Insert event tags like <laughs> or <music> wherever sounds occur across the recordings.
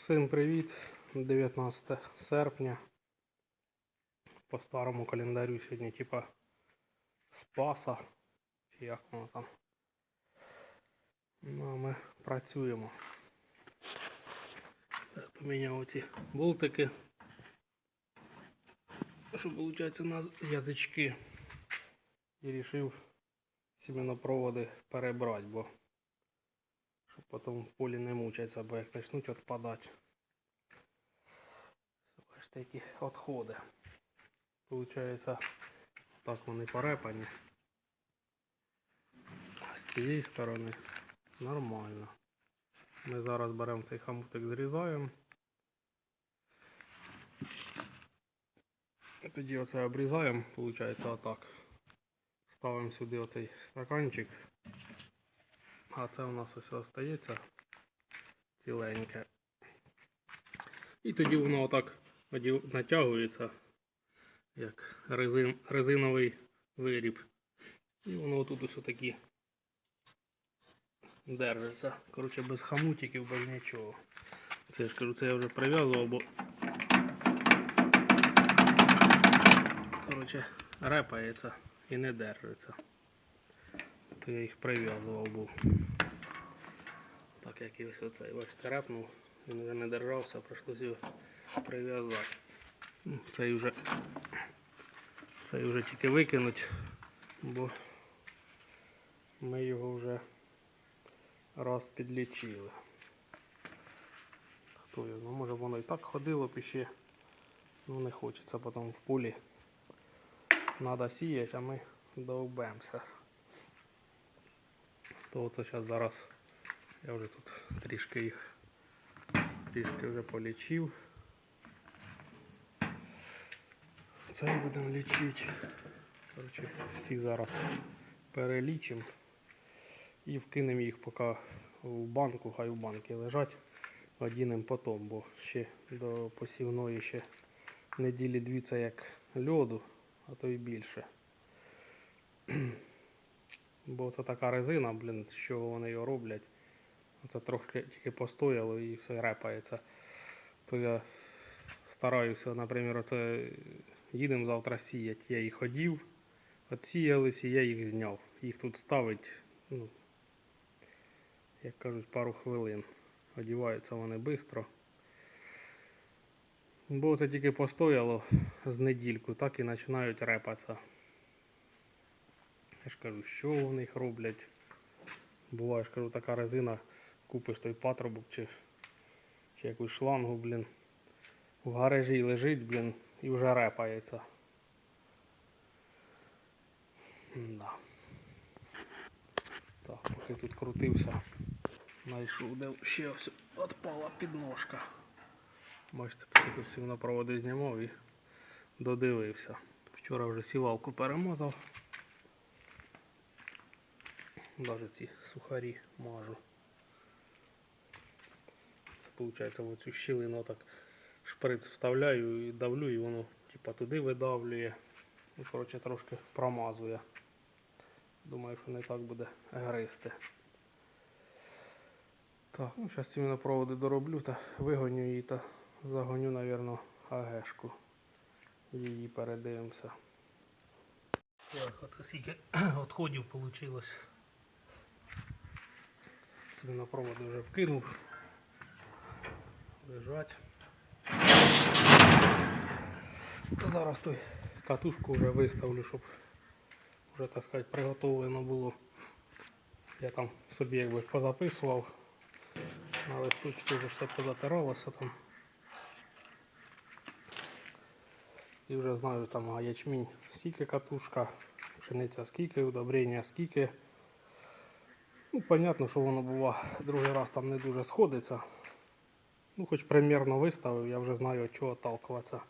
Всім привіт! 19 серпня. По старому календарю сьогодні типа Спаса. Чи як воно там. Ну, а ми працюємо. Поміняв ці болтики. Що виходить на язички. І вирішив сімінопроводи перебрати, бо потім в полі не мучаться, бо як почнуть відпадати. Бачите, які відходи. Получається, так вони порепані. А з цієї сторони нормально. Ми зараз беремо цей хамутик, зрізаємо. Тоді оце обрізаємо, виходить отак. Ставимо сюди оцей стаканчик. А це у нас ось остається ціленьке. І тоді воно отак натягується, як резин, резиновий виріб. І воно тут ось отакі держиться. Коротше, без хамутиків, без нічого. Це я ж кажу, це я вже прив'язував, бо коротше, репається і не держиться. То я їх прив'язував був. Так як і ось оцей, бачите, репнув, він вже не держався, прийшлося його прив'язати. Ну, Цей вже, цей вже тільки викинуть, бо ми його вже раз підлічили. Хто його? Ну, може воно і так ходило б іще. Ну не хочеться потім в полі. Надо сіяти, а ми довбемося. То оце зараз зараз я вже тут трішки їх трішки вже полічив. Цей будемо лічити. Коротше, всі зараз перелічимо і вкинемо їх поки в банку, хай в банки лежать. Одінемо потім, бо ще до посівної ще неділі дві це як льоду, а то й більше. Бо це така резина, блін, чого вони його роблять. Це трошки тільки постояло і все репається. То я стараюся, наприклад, оце їдемо завтра сіяти. Я їх ходів, відсіялись і я їх зняв. Їх тут ставить, ну, як кажуть, пару хвилин. Одіваються вони швидко. Бо це тільки постояло з недільку, так і починають репатися. Я ж кажу, що в них роблять. Буває, кажу, така резина, купиш той патрубок чи, чи якусь шлангу, блін. В гаражі лежить, блін, і вже репається. Да. Так, поки тут крутився, знайшов, де ще ось відпала підножка. Бачите, поки тут всі проводи знімав і додивився. Вчора вже сівалку перемазав. Даже ці сухарі мажу. Це виходить в оцю щілину так шприц вставляю і давлю, і воно типа туди видавлює. І коротше трошки промазує. Думаю, що не так буде гристи. Так, ну зараз ці проводи дороблю та вигоню її та загоню, напевно, агешку. Її передивимося. Так, от скільки <clears throat> відходів вийшло. Свинопроводи вже вкинув. Лежать. Зараз той катушку вже виставлю, щоб вже, так сказати, приготовлено було. Я там собі якби позаписував. На листочки вже все позатиралося там. І вже знаю там ячмінь скільки катушка, пшениця скільки, удобрення скільки. Ну, понятно, що воно бува другий раз там не дуже сходиться. Ну, хоч примірно виставив, я вже знаю, від чого отталкуватися.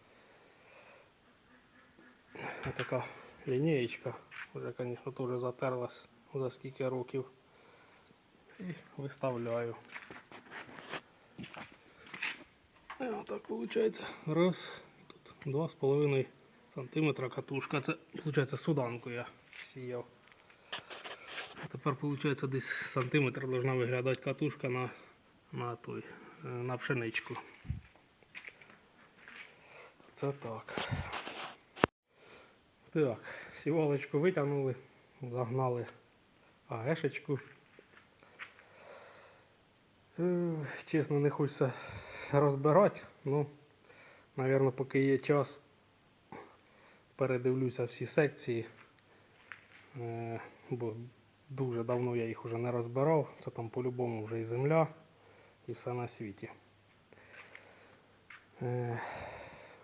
Така лінієчка. Вже, звісно, теж затерлась за скільки років. І виставляю. І отак виходить. Раз. Тут 2,5 сантиметра катушка. Це, виходить, суданку я сіяв. Тепер виходить десь сантиметр должна виглядати катушка на, на той е, на пшеничку. Це так. Так, сівалочку витягнули, загнали агешечку. Е, Чесно, не хочеться розбирати, ну, напевно, поки є час, передивлюся всі секції. Е, Бо дуже давно я їх вже не розбирав. Це там по-любому вже і земля, і все на світі. Е,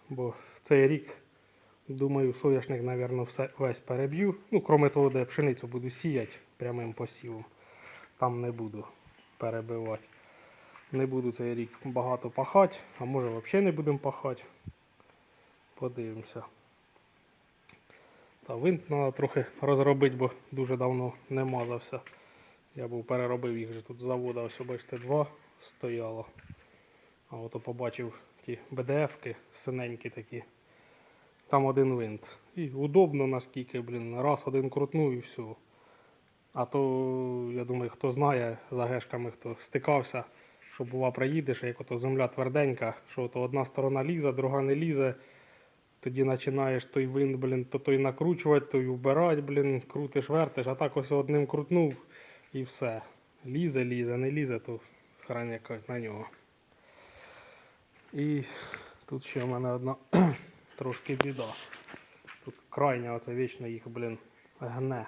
Бо цей рік, думаю, соняшник, напевно, все, весь переб'ю. Ну, крім того, де пшеницю буду сіяти прямим посівом. Там не буду перебивати. Не буду цей рік багато пахати, а може взагалі не будемо пахати. Подивимося. Та винт треба трохи розробити, бо дуже давно не мазався. Я був переробив їх же тут з заводу, ось бачите, два стояло. А ото побачив ті БДФ-ки синенькі такі. Там один винт. І удобно наскільки, блін, раз один крутнув і все. А то, я думаю, хто знає за гешками, хто стикався, що бува приїдеш, як ото земля тверденька, що то одна сторона лізе, друга не лізе. Тоді починаєш той винт, блін, то той накручувати, той убирати, блін, крутиш, вертиш, а так ось одним крутнув і все. Лізе, лізе, не лізе, то хрань яка на нього. І тут ще в мене одна <clears throat> трошки біда. Тут крайня оце вічно їх, блін, гне.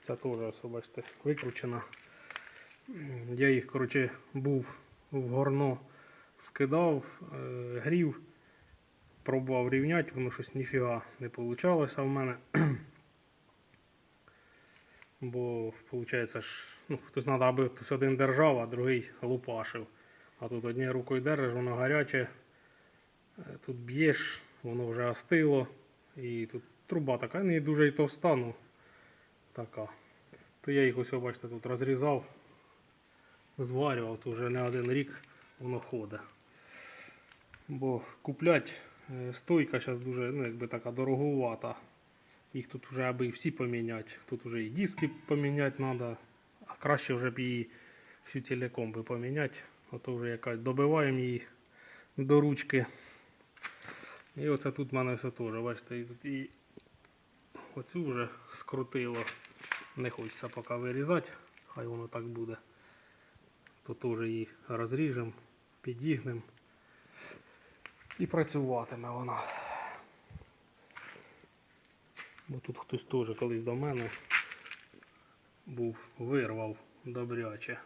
Це теж, ось, бачите, викручена. Я їх, коротше, був в горно вкидав, е, грів, пробував рівняти, воно щось ніфіга не вийшло в мене. <clears throat> Бо, виходить, ж, ну, хтось треба, аби хтось один держав, а другий лупашив. А тут однією рукою держиш, воно гаряче, е, тут б'єш, воно вже остило. І тут труба така, не дуже і товста, ну така. То я їх ось, бачите, тут розрізав, зварював, то вже не один рік воно ходить. Бо куплять стойка зараз дуже ну, якби така дороговата. Їх тут вже аби всі поміняти. Тут вже і диски поміняти треба, а краще вже б її всю ціляком би поміняти. Ото вже якась добиваємо її до ручки. І оце тут в мене все теж, бачите, і тут і оцю вже скрутило. Не хочеться поки вирізати, хай воно так буде. То теж її розріжемо, підігнемо. І працюватиме вона. Бо тут хтось теж колись до мене був, вирвав добряче.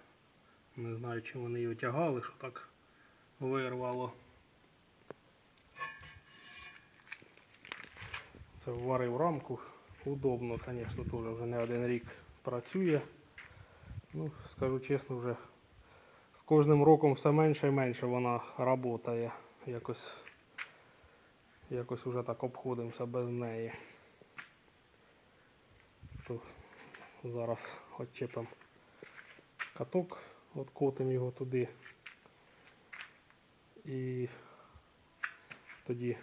Не знаю, чи вони його тягали, що так вирвало. Це вварив рамку. Удобно, звісно, теж вже не один рік працює. Ну, скажу чесно, вже з кожним роком все менше і менше вона працює. Якось, якось вже так обходимося без неї. То зараз відчепимо каток, откотимо його туди. І тоді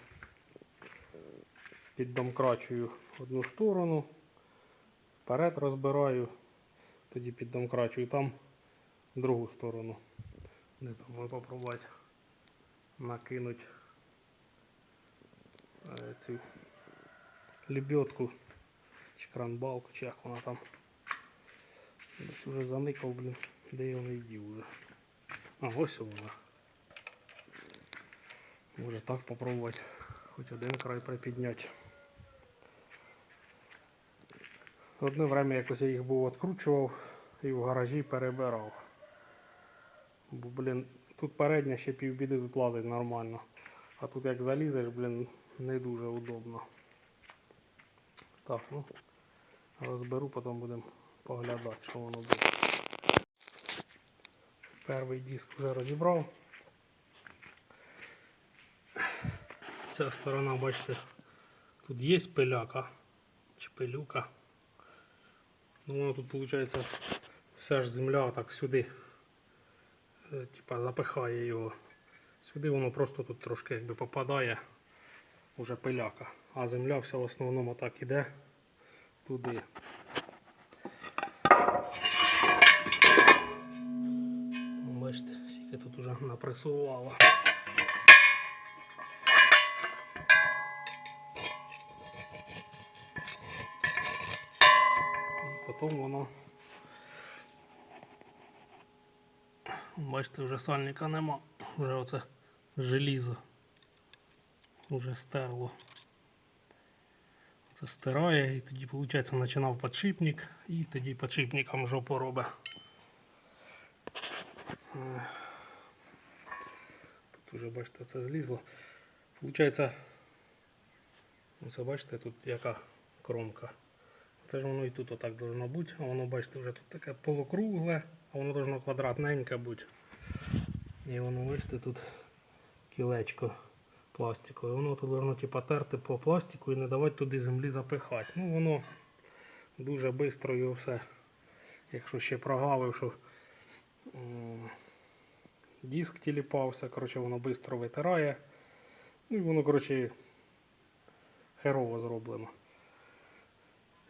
піддомкрачую одну сторону, вперед розбираю, тоді піддомкрачую там другу сторону. Не думаю попробувати накинути е, цю лебедку чи кранбалку, чи як вона там. Десь вже заникав, блін, де я не йдів вже. А, ось вона. Може так попробувати. Хоч один край припідняти. Одне время якось я їх був відкручував і в гаражі перебирав. Бо, блін, тут передня ще півбіди тут лазить нормально. А тут як залізеш, блін, не дуже удобно. Так, ну, розберу, потім будемо поглядати, що воно буде. Перший диск вже розібрав. Ця сторона, бачите, тут є пиляка чи пилюка. Ну, воно тут виходить вся ж земля так сюди. Е, Типа запихає його. Сюди воно просто тут трошки якби попадає уже пиляка. А земля вся в основному так іде туди. Бачите, скільки тут уже напресувало. Потім воно. Бачите, вже сальника нема. Вже оце желізо. Уже стерло. Це стирає і тоді, виходить, починав підшипник і тоді підшипником жопу робить. Тут уже, бачите, це злізло. Получається, оце бачите, тут яка кромка. Це ж воно і тут отак должно бути, а воно, бачите, вже тут таке полукругле, воно должно квадратненьке бути. І воно, бачите, тут кілечко пластикове. Воно тут должно типа терти по пластику і не давати туди землі запихати. Ну воно дуже швидко його все. Якщо ще прогавив, що диск тіліпався, коротше, воно швидко витирає. Ну і воно, коротше, херово зроблено.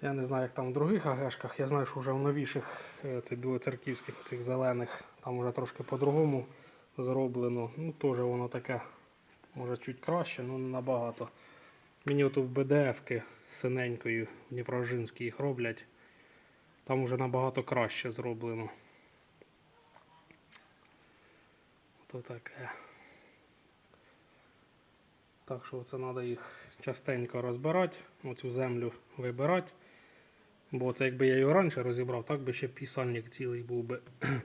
Я не знаю, як там в других АГшках. Я знаю, що вже в новіших, е, це білоцерківських, оцих зелених, там вже трошки по-другому зроблено. Ну, теж воно таке, може, чуть краще, але не набагато. Мені от в БДФ-ки синенькою Дніпрожинській їх роблять. Там вже набагато краще зроблено. То таке. Так що це треба їх частенько розбирати, оцю землю вибирати. Бо це якби я його раніше розібрав, так би ще пісальник цілий був би. <clears throat>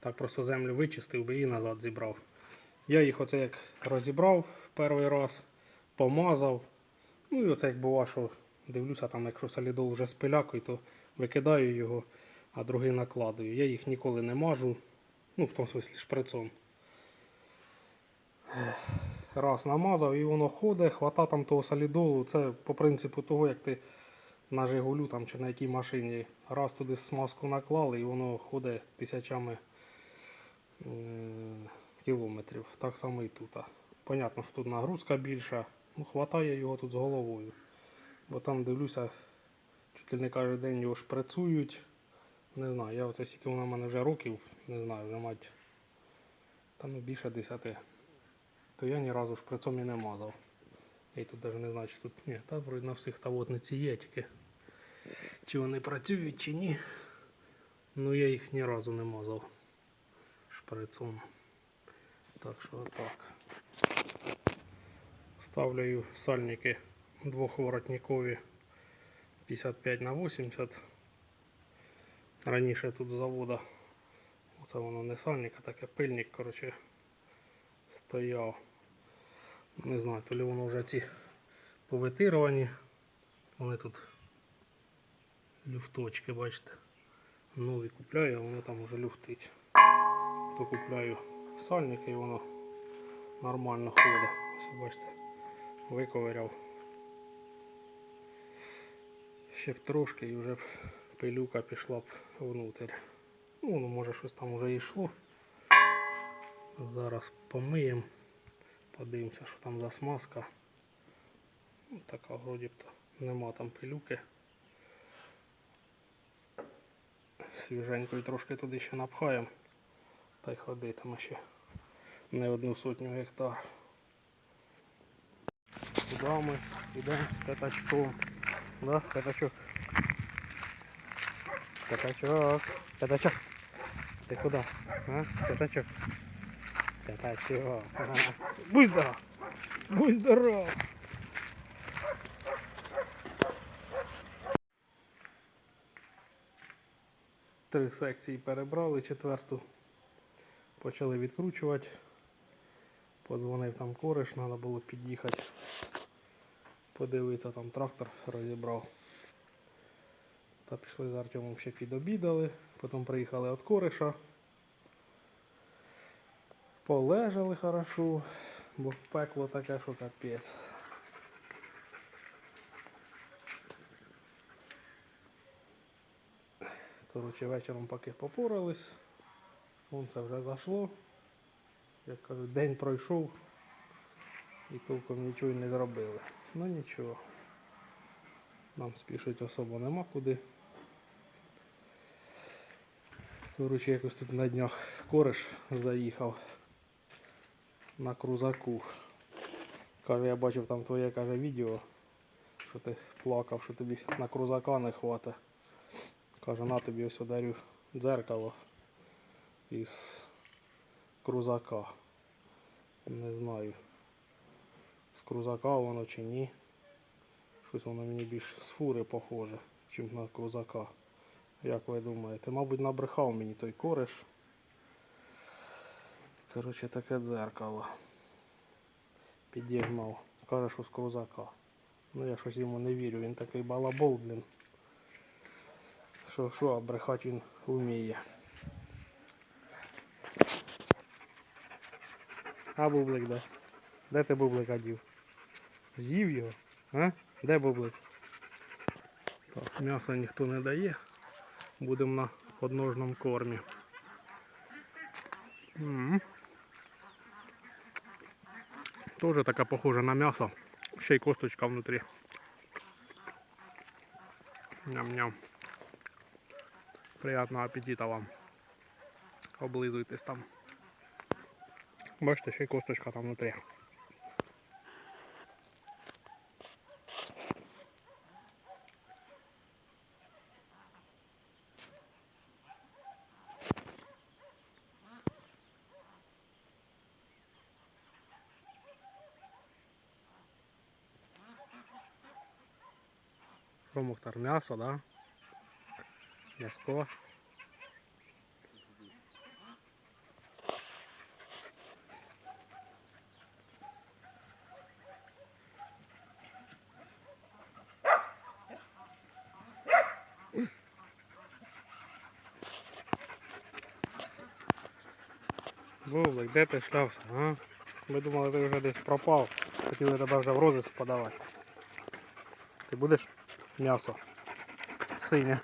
Так просто землю вичистив би і назад зібрав. Я їх оце як розібрав перший раз, помазав. Ну і оце як бува, що дивлюся, там, якщо солідол вже з пилякою, то викидаю його, а другий накладую. Я їх ніколи не мажу. Ну, в тому смислі шприцом. Раз намазав і воно ходить, хвата там того солідолу. Це по принципу того, як ти на Жигулю там, чи на якій машині раз туди смазку наклали і воно ходить тисячами е, кілометрів. Так само і тут. Понятно, що тут нагрузка більша, ну хватає його тут з головою. Бо там дивлюся, чуть ли не кожен день його шприцують. Не знаю, я оце скільки вона в мене вже років, не знаю, вже мать там ну, більше десяти. То я ні разу шприцом і не мазав. Я тут навіть не знаю, чи тут. Ні, та вроді на всіх тавотниці є тільки. Чи вони працюють, чи ні. Ну я їх ні разу не мазав шприцом. Так що отак. Ставлю сальники двохворотникові 55 на 80. Раніше тут завода. Оце воно не сальник, а таке пильник, коротше, стояв. Не знаю, то ли воно вже ці повитировані. Вони тут люфточки, бачите. Нові купляю, а воно там вже люфтить. То купляю сальники і воно нормально ходить. Ось бачите, виковиряв. Ще б трошки і вже б пилюка пішла б внутрь. Ну, воно може щось там вже йшло. Зараз помиємо. Подивимося, що там за смазка. Ну, така вроді б то нема там пилюки. Свіженькою трошки туди ще напхаємо. Та й ходитиме ще не одну сотню гектар. Куди ми йдемо з п'ятачком? Да, п'ятачок. П'ятачок. П'ятачок. Ти куди? А? П'ятачок. П'ятачок. Ага. <laughs> Будь здоров. Будь здоров. Три секції перебрали, четверту почали відкручувати. Подзвонив там кореш, треба було під'їхати. Подивитися, там трактор розібрав. Та пішли з Артемом ще підобідали, потім приїхали від кореша. Полежали хорошо, бо пекло таке, що капець. Коротше, вечором поки попорались, сонце вже зайшло. Як кажуть, день пройшов і толком нічого не зробили. Ну нічого. Нам спішити особо нема куди. Коротше, якось тут на днях кореш заїхав на крузаку. Каже, я бачив там твоє каже, відео, що ти плакав, що тобі на крузака не хватить. Каже, на тобі ось дарю дзеркало із крузака. Не знаю. З крузака воно чи ні. Щось воно мені більш з фури похоже, чим на крузака. Як ви думаєте? Мабуть, набрехав мені той кореш. Коротше, таке дзеркало. Підігнав. Каже, що з крузака. Ну я щось йому не вірю, він такий балабол, блін. Що, що, а брехати він вміє. А бублик де? Де ти бублика дів? З'їв його? А? Де бублик? Так, м'яса ніхто не дає. Будемо на подножному кормі. М. Тоже така похожа на м'ясо. Ще й косточка внутрі. Ням-ням. Приятного аппетита вам. Облизуйтесь там. Бачите, ще й косточка там внутрі. Що, Мухтар, м'ясо, да? М'яско. Бублик, де ти шлявся, а? Ми думали, ти вже десь пропав. Хотіли тебе вже в розиск подавати. Ти будеш м'ясо? 所以呢。